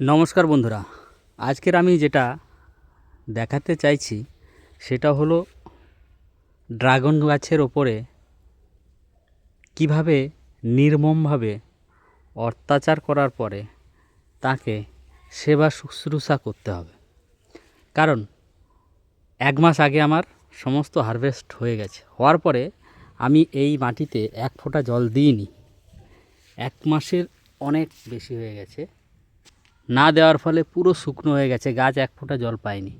নমস্কার বন্ধুরা, আজকের আমি যেটা দেখাতে চাইছি সেটা হলো ড্রাগন গাছের ওপরে কীভাবে নির্মমভাবে অত্যাচার করার পরে তাকে সেবা শুশ্রূষা করতে হবে। কারণ এক মাস আগে আমার সমস্ত হারভেস্ট হয়ে গেছে, হওয়ার পরে আমি এই মাটিতে এক ফোঁটা জল দিইনি। এক মাসের অনেক বেশি হয়ে গেছে। না দেওয়ার ফলে পুরো শুকনো হয়ে গেছে, গাছ এক ফোঁটা জল পায়নি।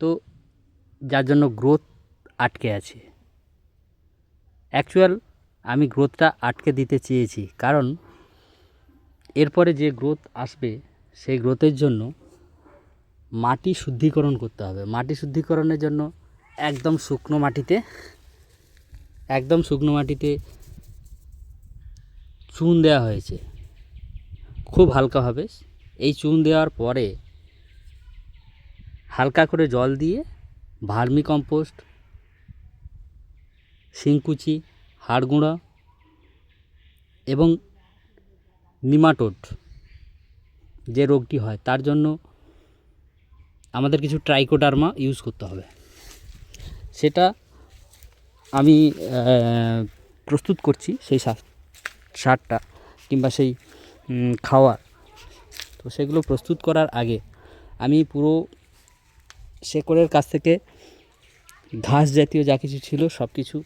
তো যার জন্য গ্রোথ আটকে আছে। অ্যাকচুয়াল আমি গ্রোথটা আটকে দিতে চেয়েছি, কারণ এরপরে যে গ্রোথ আসবে, সেই গ্রোথের জন্য মাটি শুদ্ধিকরণ করতে হবে। মাটি শুদ্ধিকরণের জন্য একদম শুকনো মাটিতে, একদম শুকনো মাটিতে চুন দেওয়া হয়েছে। খুব হালকাভাবে এই চুন দেওয়ার পরে হালকা করে জল দিয়ে ভার্মি কম্পোস্ট, শিংকুচি হাড় গুঁড়া এবং নিমাটোড যে রোগটি হয়, তার জন্য আমাদের কিছু ট্রাইকোডার্মা ইউজ করতে হবে। সেটা আমি প্রস্তুত করছি সেই সার, সারটা কিংবা সেই খাওয়ার। তো সেগুলো প্রস্তুত করার আগে আমি পুরো শেকড়ের কাছ থেকে ঘাস জাতীয় যা কিছু ছিল সব কিছু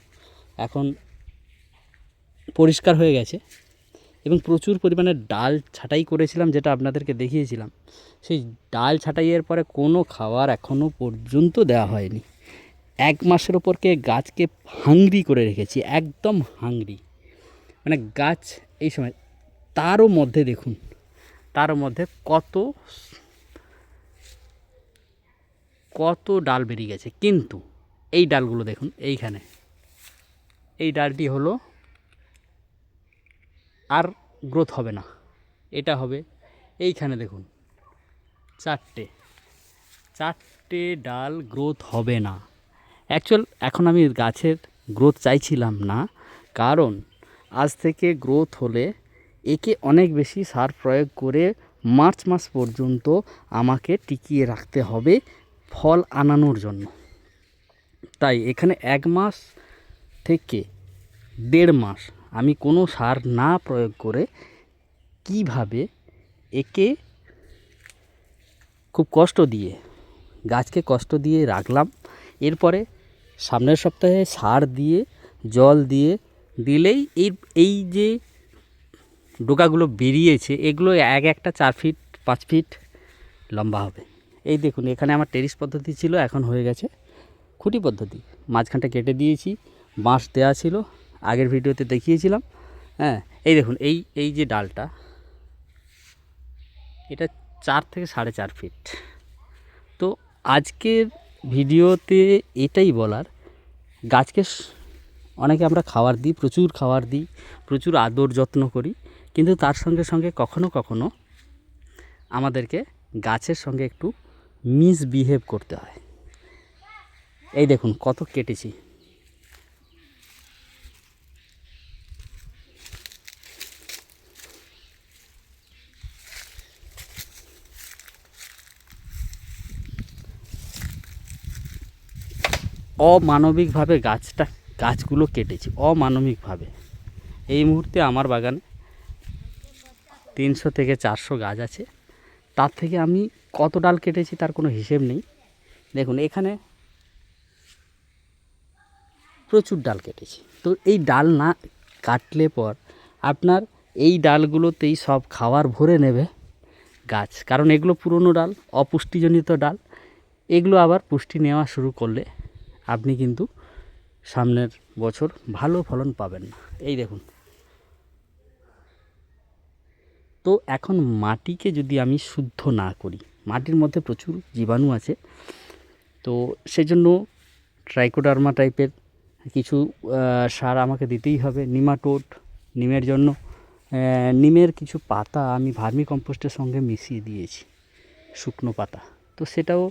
এখন পরিষ্কার হয়ে গেছে এবং প্রচুর পরিমাণে ডাল ছাঁটাই করেছিলাম যেটা আপনাদেরকে দেখিয়েছিলাম। সেই ডাল ছাঁটাইয়ের পরে কোনো খাবার এখনও পর্যন্ত দেওয়া হয়নি। এক মাসের ওপরকে গাছকে হাংরি করে রেখেছি, একদম হাংরি মানে গাছ এই সময় তারও মধ্যে দেখুন তার মধ্যে কত কত ডাল বেরিয়ে গেছে। কিন্তু এই ডালগুলো দেখুন এইখানে। এই ডালটি হলো আর গ্রোথ হবে না। এটা হবে এইখানে দেখুন। চারটে। চারটে ডাল গ্রোথ হবে না। অ্যাকচুয়াল এখন আমি গাছের গ্রোথ চাইছিলাম না। কারণ আজ থেকে গ্রোথ হলে একে অনেক বেশি সার প্রয়োগ করে মার্চ মাস পর্যন্ত আমাকে টিকিয়ে রাখতে হবে ফল আনানোর জন্য। তাই এখানে এক মাস থেকে দেড় মাস আমি কোনো সার না প্রয়োগ করে কীভাবে একে খুব কষ্ট দিয়ে, গাছকে কষ্ট দিয়ে রাখলাম। এরপরে সামনের সপ্তাহে সার দিয়ে, জল দিয়ে দিলেই এই এই যে ডোকাগুলো বেরিয়েছে, এগুলো এক একটা চার ফিট, পাঁচ ফিট লম্বা হবে। এই দেখুন, এখানে আমার টেরিস পদ্ধতি ছিল, এখন হয়ে গেছে খুঁটি পদ্ধতি। মাঝখানটা কেটে দিয়েছি, বাঁশ দেওয়া ছিল, আগের ভিডিওতে দেখিয়েছিলাম হ্যাঁ। এই দেখুন, এই এই যে ডালটা, এটা চার থেকে সাড়ে চার ফিট। তো আজকের ভিডিওতে এটাই বলার, গাছকে অনেকে আমরা খাবার দিই, প্রচুর খাবার দিই প্রচুর আদর যত্ন করি, কিন্তু তার সঙ্গে সঙ্গে কখনো কখনো আমাদেরকে গাছের সঙ্গে একটু মিসবিহেভ করতে হয়। এই দেখুন কত কেটেছি। অমানবিকভাবে গাছটা, গাছগুলো কেটেছি, অমানবিকভাবে। এই মুহূর্তে আমার বাগানে তিনশো থেকে চারশো গাছ আছে। তার থেকে আমি কত ডাল কেটেছি তার কোনো হিসেব নেই। দেখুন, এখানে প্রচুর ডাল কেটেছি। তো এই ডাল না কাটলে পর আপনার এই ডালগুলোতেই সব খাবার ভরে নেবে গাছ। কারণ এগুলো পুরনো ডাল, অপুষ্টিজনিত ডাল। এগুলো আবার পুষ্টি নেওয়া শুরু করলে আপনি কিন্তু সামনের বছর ভালো ফলন পাবেন না। এই দেখুন। তো এখন মাটিকে যদি আমি শুদ্ধ না করি, মাটির মধ্যে প্রচুর জীবাণু আছে, তো সেজন্য ট্রাইকোডার্মা টাইপের কিছু সার আমাকে দিতেই হবে নিমাটোড নিমের জন্য। নিমের কিছু পাতা আমি ভার্মি কম্পোস্টের সঙ্গে মিশিয়ে দিয়েছি, শুকনো পাতা। তো সেটাও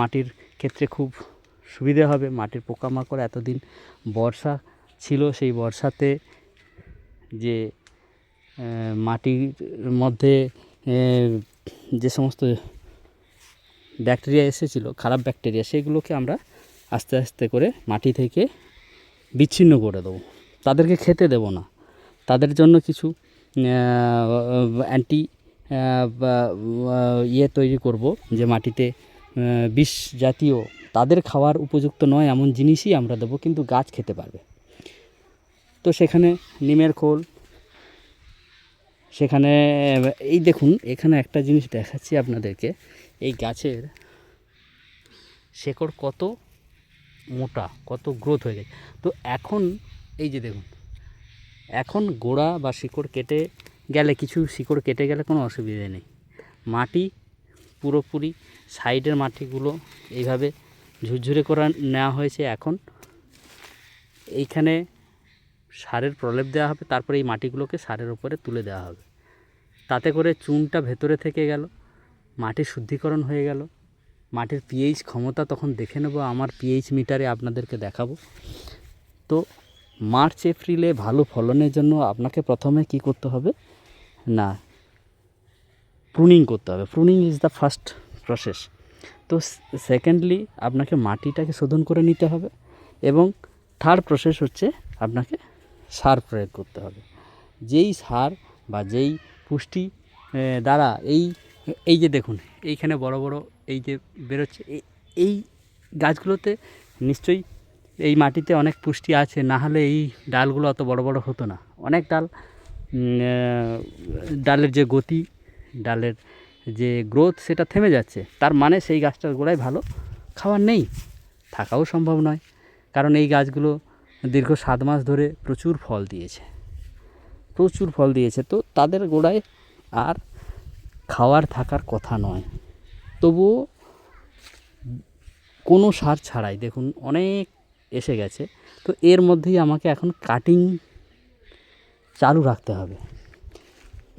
মাটির ক্ষেত্রে খুব সুবিধে হবে। মাটির পোকামাকড় এতদিন বর্ষা ছিল, সেই বর্ষাতে যে মাটির মধ্যে যে সমস্ত ব্যাকটেরিয়া এসেছিল, খারাপ ব্যাকটেরিয়া, সেগুলোকে আমরা আস্তে আস্তে করে মাটি থেকে বিচ্ছিন্ন করে দেবো। তাদেরকে খেতে দেব না। তাদের জন্য কিছু অ্যান্টি ইয়ে তৈরি করব যে মাটিতে বিষ জাতীয়, তাদের খাওয়ার উপযুক্ত নয় এমন জিনিসই আমরা দেবো, কিন্তু গাছ খেতে পারবে। তো সেখানে নিমের খোল সেখানে, এই দেখুন, এখানে একটা জিনিস দেখাচ্ছি আপনাদেরকে। এই গাছের শেকড় কত মোটা, কত গ্রোথ হয়ে গেছে। তো এখন, এই যে দেখুন, এখন গোড়া বা শিকড় কেটে গেলে, কিছু শিকড় কেটে গেলে কোনো অসুবিধে নেই। মাটি পুরোপুরি, সাইডের মাটিগুলো এইভাবে ঝুরঝুরে করে নেওয়া হয়েছে এখন। এইখানে সারের প্রলেপ দেওয়া হবে, তারপরে এই মাটিগুলোকে সারের উপরে তুলে দেওয়া হবে। তাতে করে চুনটা ভেতরে থেকে গেল মাটির শুদ্ধিকরণ হয়ে গেল। মাটির পিএইচ ক্ষমতা তখন দেখে নেব, আমার পিএইচ মিটারে আপনাদেরকে দেখাবো। তো মার্চ, এপ্রিলে ভালো ফলনের জন্য আপনাকে প্রথমে কি করতে হবে? না প্রুনিং করতে হবে। Pruning is the first process তো সেকেন্ডলি আপনাকে মাটিটাকে শোধন করে নিতে হবে এবং থার্ড প্রসেস হচ্ছে আপনাকে সার প্রয়োগ করতে হবে। যেই সার বা যেই পুষ্টি দ্বারা এই এই যে দেখুন, এইখানে বড় বড় এই যে বেরোচ্ছে এই- গাছগুলোতে নিশ্চয়ই এই মাটিতে অনেক পুষ্টি আছে, না হলে এই ডালগুলো অত বড় বড় হতো না। অনেক ডাল ডালের যে গতি, ডালের যে গ্রোথ, সেটা থেমে যাচ্ছে। তার মানে সেই গাছটার গোড়ায় ভালো খাবার নেই। থাকাও সম্ভব নয়। কারণ এই গাছগুলো দীর্ঘ সাত মাস ধরে প্রচুর ফল দিয়েছে। প্রচুর ফল দিয়েছে। তো তাদের গোড়ায় আর খাওয়ার থাকার কথা নয়। তবুও কোনো সার ছাড়াই, দেখুন, অনেক এসে গেছে। তো এর মধ্যেই আমাকে এখন কাটিং চালু রাখতে হবে।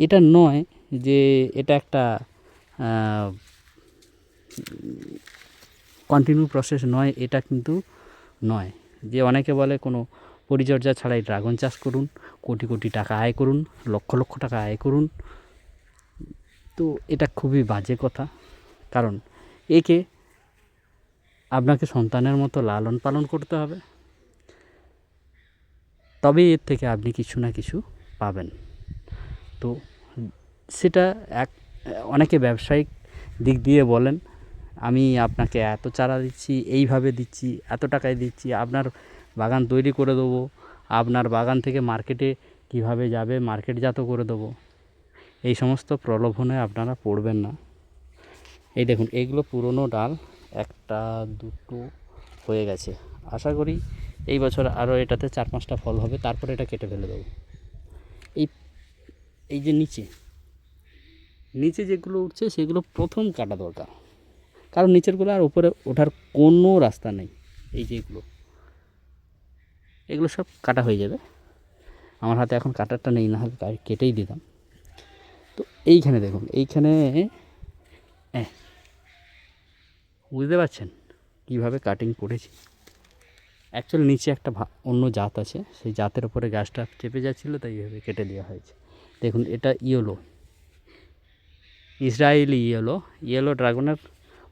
এটা নয় যে এটা একটা কন্টিনিউ প্রসেস নয়, এটা কিন্তু নয়। যে অনেকে বলে কোনো পরিচর্যা ছাড়াই ড্রাগন চাষ করুন, কোটি কোটি টাকা আয় করুন, লক্ষ লক্ষ টাকা আয় করুন। তো এটা খুবই বাজে কথা। কারণ একে আপনাকে সন্তানের মতো লালন পালন করতে হবে। তবে এর থেকে আপনি কিছু না কিছু পাবেন। তো সেটা এক, অনেকে ব্যবসায়িক দিক দিয়ে বলেন, আমি আপনাকে এত চারা দিচ্ছি, এইভাবে দিচ্ছি, এত টাকায় দিচ্ছি, আপনার বাগান তৈরি করে দেবো। আপনার বাগান থেকে মার্কেটে কীভাবে যাবে মার্কেটজাত করে দেবো। এই সমস্ত প্রলোভনে আপনারা পড়বেন না। এই দেখুন এইগুলো পুরনো ডাল, একটা, দুটো হয়ে গেছে। আশা করি এই বছর আরও এটাতে চার পাঁচটা ফল হবে, তারপরে এটা কেটে ফেলে দেবো। এই এই যে নিচে নিচে যেগুলো উঠছে সেগুলো প্রথম কাটা দরকার। কারণ নিচেরগুলো আর উপরে ওঠার কোনো রাস্তা নেই, এই যেগুলো এগুলো সব কাটা হয়ে যাবে। আমার হাতে এখন কাটারটা নেই না হলে কেটেই দিতাম। তো এইখানে দেখুন, এইখানে বুঝতে পারছেন কীভাবে কাটিং করেছি? অ্যাকচুয়ালি নিচে একটা অন্য জাত আছে, সেই জাতের উপরে গাছটা চেপে যাচ্ছিল, তাই এইভাবে কেটে দেওয়া হয়েছে। দেখুন, এটা ইয়েলো ইসরায়েলি ইয়েলো ইয়েলো ড্রাগনের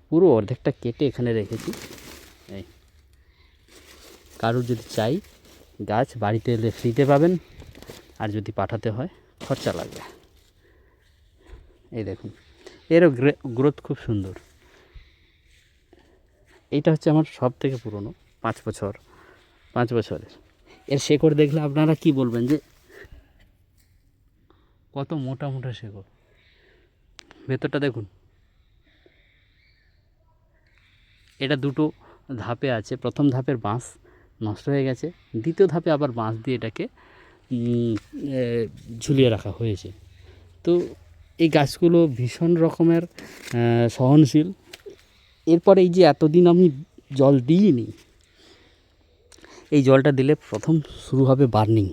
পুরো অর্ধেকটা কেটে এখানে রেখেছি। কারোর যদি চাই গাছ বাড়িতে এলে ফ্রিতে পাবেন। আর যদি পাঠাতে হয়, খরচা লাগবে। এই দেখুন, এরও গ্রোথ খুব সুন্দর। এইটা হচ্ছে আমার সব থেকে পুরনো, পাঁচ বছর, পাঁচ বছরের। এর শেকড় দেখলে আপনারা কি বলবেন যে, কত মোটা মোটা শেকড়। ভেতরটা দেখুন। এটা দুটো ধাপে আছে, প্রথম ধাপের বাঁশ নষ্ট হয়ে গেছে। দ্বিতীয় ধাপে আবার বাঁশ দিয়ে এটাকে ঝুলিয়ে রাখা হয়েছে। তো এই গাছগুলো ভীষণ রকমের সহনশীল। এরপরে এই যে এতদিন আমি জল দিইনি, এই জলটা দিলে প্রথম শুরু হবে বার্নিং।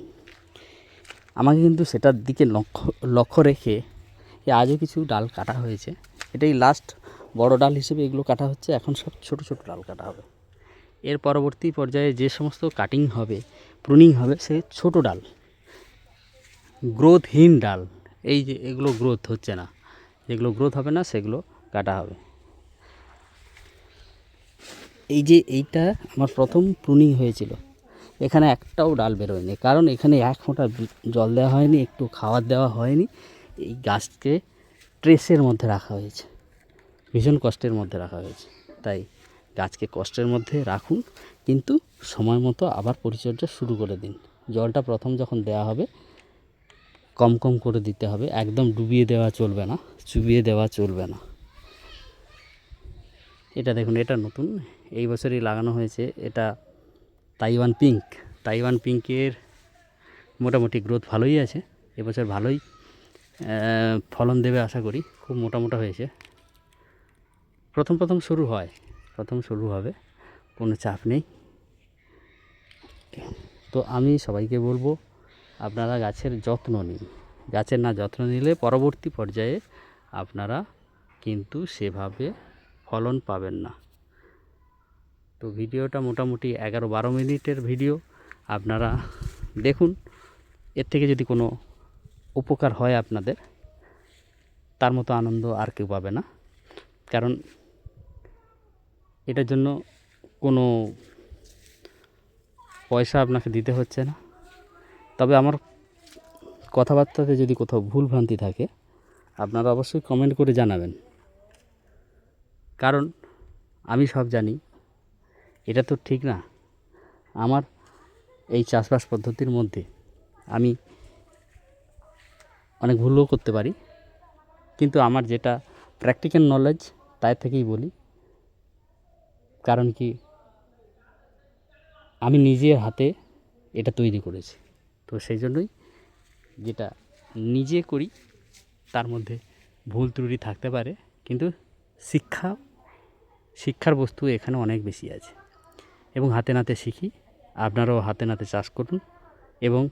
আমাকে কিন্তু সেটার দিকে লক্ষ্য লক্ষ্য রেখে আজও কিছু ডাল কাটা হয়েছে। এটাই লাস্ট বড় ডাল হিসেবে এগুলো কাটা হচ্ছে। এখন সব ছোট ছোট ডাল কাটা হবে। এর পরবর্তী পর্যায়ে যে সমস্ত কাটিং হবে প্রুনিং হবে সে ছোট ডাল গ্রোথহীন ডাল, এই যে এগুলো গ্রোথ হচ্ছে না, যেগুলো গ্রোথ হবে না, সেগুলো কাটা হবে। এই যে এইটা আমার প্রথম প্রুনিং হয়েছিল, এখানে একটাও ডাল বেরোয়নি, কারণ এখানে এক ফোঁটা জল দেওয়া হয়নি, একটু খাবার দেওয়া হয়নি, এই গাছকে ট্রেসের মধ্যে রাখা হয়েছে, ভীষণ কষ্টের মধ্যে রাখা হয়েছে, তাই গাছকে কষ্টের মধ্যে রাখুন, কিন্তু সময় মতো আবার পরিচর্যা শুরু করে দিন। জলটা প্রথম যখন দেওয়া হবে, কম কম করে দিতে হবে। একদম ডুবিয়ে দেওয়া চলবে না, চুবিয়ে দেওয়া চলবে না। এটা দেখুন, এটা নতুন। এই বছরই লাগানো হয়েছে। এটা তাইওয়ান পিঙ্ক। তাইওয়ান পিঙ্কের মোটামুটি গ্রোথ ভালোই আছে। এবছর ভালোই ফলন দেবে আশা করি। খুব মোটা মোটা হয়েছে। প্রথম প্রথম শুরু হয়। প্রথম শুরু হবে, কোনো চাপ নেই। তো আমি সবাইকে বলব, আপনারা গাছের যত্ন নিন। গাছের না যত্ন নিলে পরবর্তী পর্যায়ে আপনারা কিন্তু সেভাবে ফলন পাবেন না। তো ভিডিওটা মোটামুটি এগারো বারো মিনিটের ভিডিও, আপনারা দেখুন। এর থেকে যদি কোনো উপকার হয় আপনাদের, তার মতো আনন্দ আর কেউ পাবে না। কারণ এটার জন্য কোনো পয়সা আপনাকে দিতে হচ্ছে না। তবে আমার কথাবার্তাতে যদি কোথাও ভুল ভ্রান্তি থাকে, আপনারা অবশ্যই কমেন্ট করে জানাবেন। কারণ আমি সব জানি, এটা তো ঠিক না। আমার এই চাষবাস পদ্ধতির মধ্যে আমি অনেক ভুলও করতে পারি, কিন্তু আমার যেটা প্র্যাকটিক্যাল নলেজ তাই থেকেই বলি। কারণ কি? আমি নিজের হাতে এটা তৈরি করেছি। তো সেই জন্যই যেটা নিজে করি, তার মধ্যে ভুল ত্রুটি থাকতে পারে, কিন্তু শিক্ষা, শিক্ষার বস্তু এখানে অনেক বেশি আছে। এবং হাতে নাতে শিখি, আপনারাও হাতে নাতে চাষ করুন এবং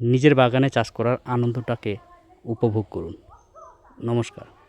নিজের বাগানে চাষ করার আনন্দটাকে উপভোগ করুন। নমস্কার।